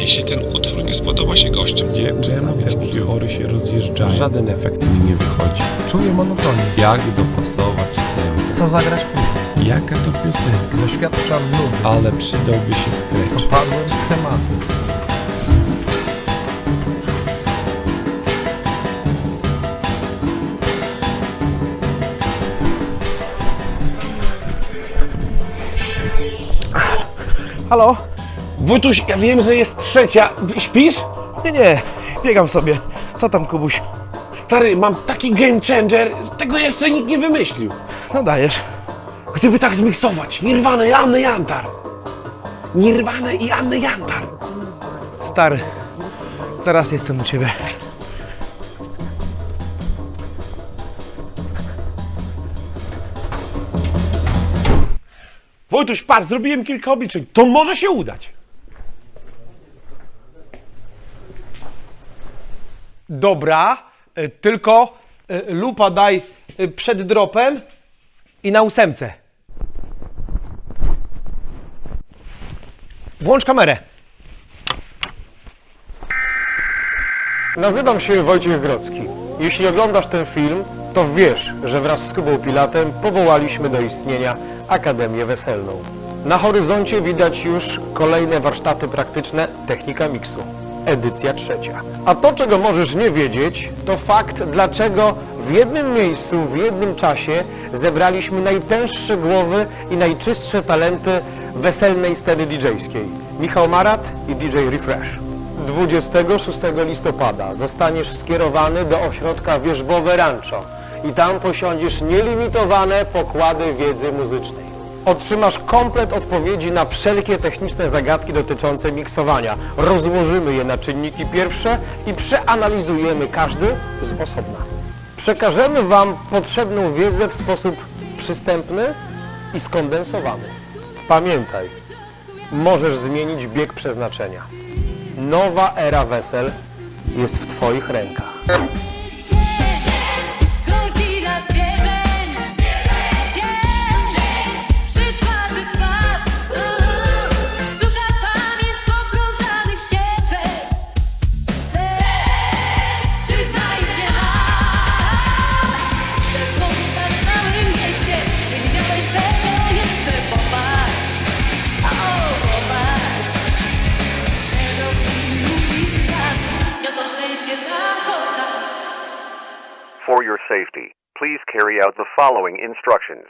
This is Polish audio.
jeśli ten utwór nie spodoba się gościom? Gdzie Czemu ustawiać te Q? utwory się rozjeżdżają? Żaden efekt mi nie wychodzi. Czuję monotonię. Jak dopasować tempo? Co zagrać później? Jaka to piosenka? Doświadczam nudy. Ale przydałby się scratch. Popadłem w schematy. Halo? Wojtuś, ja wiem, że jest trzecia. Śpisz? Nie, nie, biegam sobie. Co tam, Kubuś? Stary, mam taki game changer, tego jeszcze nikt nie wymyślił. No dajesz. Gdyby tak zmiksować Nirvana i Anny Jantar. Nirvana i Anny Jantar. Stary, zaraz jestem u ciebie. Wojtuś, patrz, zrobiłem kilka obliczeń. To może się udać. Dobra, y, tylko y, lupa daj y, przed dropem i na ósemce. Włącz kamerę. Nazywam się Wojciech Grodzki. Jeśli oglądasz ten film, to wiesz, że wraz z Kubą Pilatem powołaliśmy do istnienia Akademię Weselną. Na horyzoncie widać już kolejne warsztaty praktyczne Technika Miksu. Edycja trzecia. A to, czego możesz nie wiedzieć, to fakt, dlaczego w jednym miejscu, w jednym czasie zebraliśmy najtęższe głowy i najczystsze talenty weselnej sceny DJ-skiej. Michał Marat i DJ Refresh. 26 listopada zostaniesz skierowany do ośrodka Wierzbowe Rancho i tam posiądziesz nielimitowane pokłady wiedzy muzycznej. Otrzymasz komplet odpowiedzi na wszelkie techniczne zagadki dotyczące miksowania. Rozłożymy je na czynniki pierwsze i przeanalizujemy każdy z osobna. Przekażemy Wam potrzebną wiedzę w sposób przystępny i skondensowany. Pamiętaj, możesz zmienić bieg przeznaczenia. Nowa era wesel jest w Twoich rękach. For your safety, please carry out the following instructions.